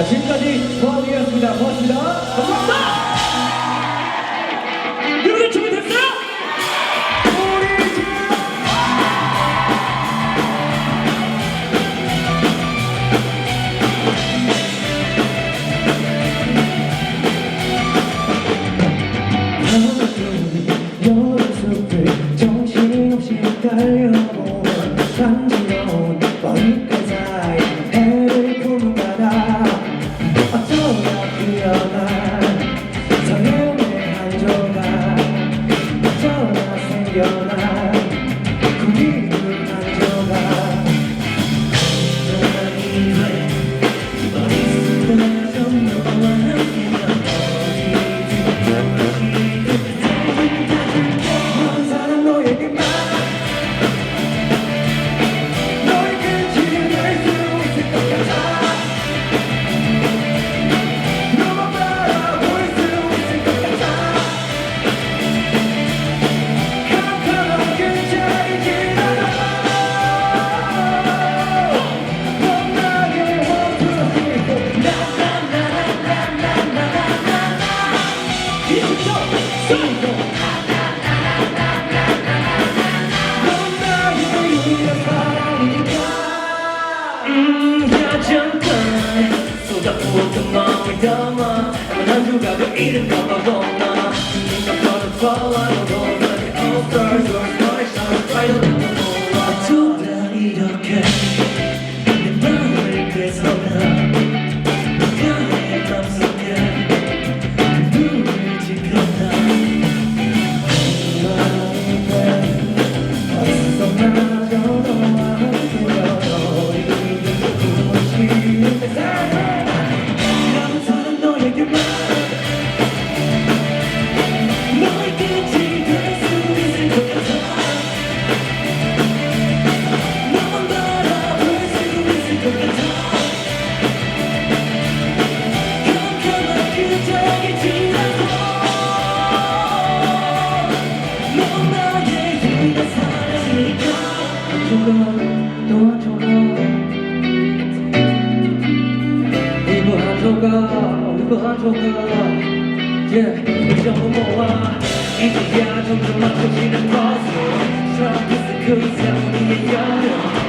자, 지금까지 고아이었습니다 고맙습니다. 감사합니다. 여러분 준비됐어요? 정신없이 달려 잠깐 쏟아부었던 마음을 담아. 난 누가 그 이름 가봐도 통해와 yeah, 이제야 점점 맞춰지는 것으로. 트럼프 그 이상 우리의 여름